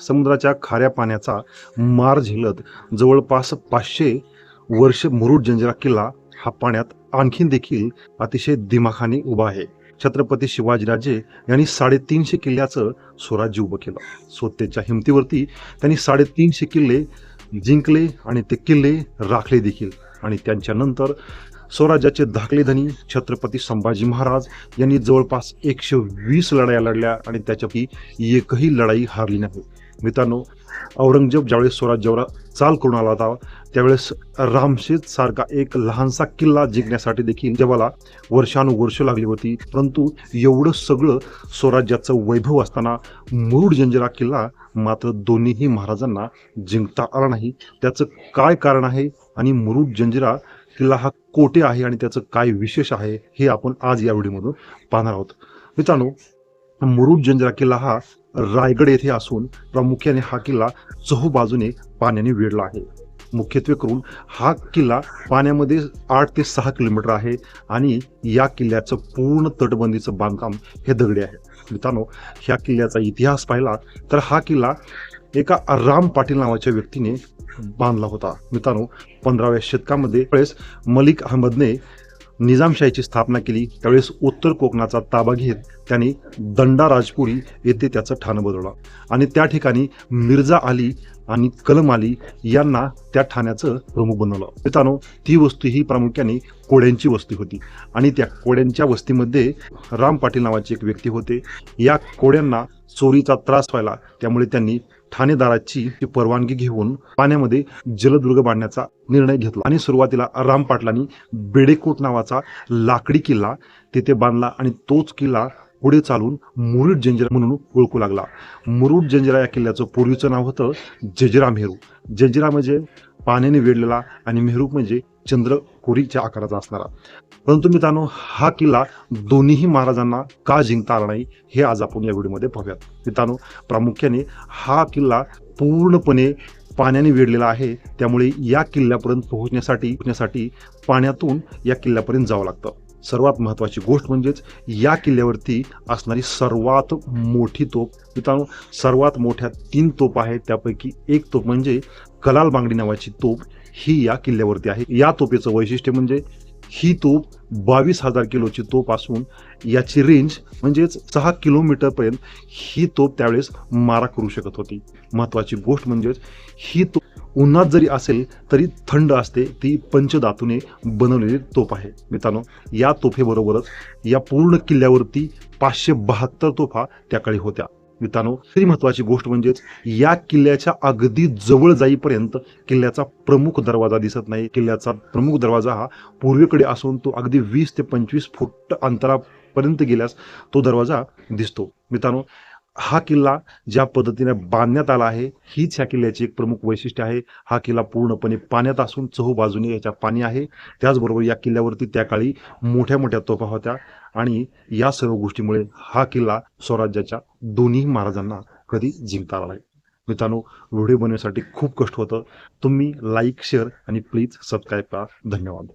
समुद्राच्या खाऱ्या पाण्याचा मार झेलत जवळपास पाचशे वर्ष मुरुड जंजिरा किल्ला हा पाण्यात आणखीन देखील अतिशय दिमाखाने उभा आहे. छत्रपती शिवाजीराजे यांनी साडेतीनशे किल्ल्याचं स्वराज्य उभं केलं. स्वतःच्या हिमतीवरती त्यांनी साडेतीनशे किल्ले जिंकले आणि ते किल्ले राखले देखील. आणि त्यांच्यानंतर स्वराज्याचे धाकले धनी छत्रपती संभाजी महाराज यांनी जवळपास एकशे वीस लढाया लढल्या आणि त्याच्यापैकी एकही लढाई हारली नाही. मित्रांनो औरंगजेब ज्यावेळेस स्वराज्यावर चाल करून आला होता त्यावेळेस रामशेत सारखा एक लहानसा किल्ला जिंकण्यासाठी देखील जगाला वर्षानुवर्ष लागली होती. परंतु एवढं सगळं स्वराज्याचं वैभव असताना मुरुड जंजिरा किल्ला मात्र दोन्हीही महाराजांना जिंकता आला नाही. त्याचं काय कारण आहे आणि मुरुड जंजिरा किल्ला हा कोटे आहे आणि त्याचं काय विशेष आहे हे आपण आज या व्हिडिओमधून पाहणार आहोत. मित्रांनो मुरुड जंजिरा किल्ला हा रायगड येथे असून प्रामुख्याने हा किल्ला चहूबाजूने पाण्याने वेढला आहे. मुख्यत्वे करून हा किल्ला पाण्यामध्ये आठ ते सहा किलोमीटर आहे आणि या किल्ल्याचं पूर्ण तटबंदीचं बांधकाम हे दगडी आहे. मित्रांनो ह्या किल्ल्याचा इतिहास पाहिला तर हा किल्ला एका राम पाटील नावाच्या व्यक्तीने बांधला होता. मित्रांनो पंधराव्या शतकामध्ये त्यावेळेस मलिक अहमदने निजामशाहीची स्थापना केली. त्यावेळेस उत्तर कोकणाचा ताबा घेत त्यांनी दंडा राजपुरी येथे त्याचं ठाणं बदललं आणि त्या ठिकाणी मिर्झा आली आणि कलम अली यांना त्या ठाण्याचं प्रमुख बनवलं. मित्रांनो ती वस्ती ही प्रामुख्याने कोड्यांची वस्ती होती. आणि त्या कोड्यांच्या वस्तीमध्ये राम पाटील नावाचे एक व्यक्ती होते. या कोड्यांना चोरीचा त्रास व्हायला त्यामुळे त्यांनी ठाणेदाराची परवानगी घेऊन पाण्यामध्ये जलदुर्ग बांधण्याचा निर्णय घेतला. आणि सुरुवातीला राम पाटलांनी बेडेकोट नावाचा लाकडी किल्ला तेथे बांधला आणि तोच किल्ला पुढे चालून मुरुड जंजिरा म्हणून ओळखू लागला. मुरुड जंजिरा या किल्ल्याचं पूर्वीचं नाव होतं जंजिरा मेहरू जंजिरा म्हणजे पाण्याने वेढलेला आणि मेहरू म्हणजे चंद्र कोरीच्या आकाराचा असणारा परंतु मित्रांनो हा किल्ला दोन्हीही महाराजांना का जिंकता आला नाही हे आज आपण या व्हिडिओमध्ये पाहूयात. मित्रांनो प्रामुख्याने हा किल्ला पूर्णपणे पाण्याने वेढलेला आहे. त्यामुळे या किल्ल्यापर्यंत पोहोचण्यासाठी पोहोचण्यासाठी पाण्यातून या किल्ल्यापर्यंत जावं लागतं. सर्वात महत्त्वाची गोष्ट म्हणजेच या किल्ल्यावरती असणारी सर्वात मोठी तोप मित्रांनो सर्वात मोठ्या तीन तोप आहेत. त्यापैकी एक तोप म्हणजे कलाल बांगडी नावाची तोप ही या किल्ल्यावरती आहे. या तोपेचं वैशिष्ट्य म्हणजे ही तोप बावीस हजार किलोची तोप असून याची रेंज म्हणजेच सहा किलोमीटरपर्यंत ही तोप त्यावेळेस मारा करू शकत होती. महत्त्वाची गोष्ट म्हणजेच ही तोप उन्हात जरी असेल तरी थंड असते. ती पंचधातूने बनवलेली तोफ आहे. मित्रांनो या तोफेबरोबरच या पूर्ण किल्ल्यावरती पाचशे बहात्तर तोफा त्याकडे होत्या. मित्रांनो तरी महत्वाची गोष्ट म्हणजेच या किल्ल्याच्या अगदी जवळ जाईपर्यंत किल्ल्याचा प्रमुख दरवाजा दिसत नाही. किल्ल्याचा प्रमुख दरवाजा हा पूर्वेकडे असून तो अगदी वीस ते पंचवीस फूट अंतरापर्यंत गेल्यास तो दरवाजा दिसतो. मित्रांनो हा किल्ला ज्या पद्धतीने बांधण्यात आला आहे हीच ह्या किल्ल्याची एक प्रमुख वैशिष्ट्य आहे. हा किल्ला पूर्णपणे पाण्यात असून चहूबाजूने याच्या पाणी आहे. त्याचबरोबर या किल्ल्यावरती त्या काळी मोठ्या मोठ्या तोफा होत्या आणि या सर्व गोष्टीमुळे हा किल्ला स्वराज्याच्या दोन्ही महाराजांना कधी जिंकता आला नाही. मित्रांनो व्हिडिओ बनवण्यासाठी खूप कष्ट होतं. तुम्ही लाईक शेअर आणि प्लीज सबस्क्राईब करा. धन्यवाद.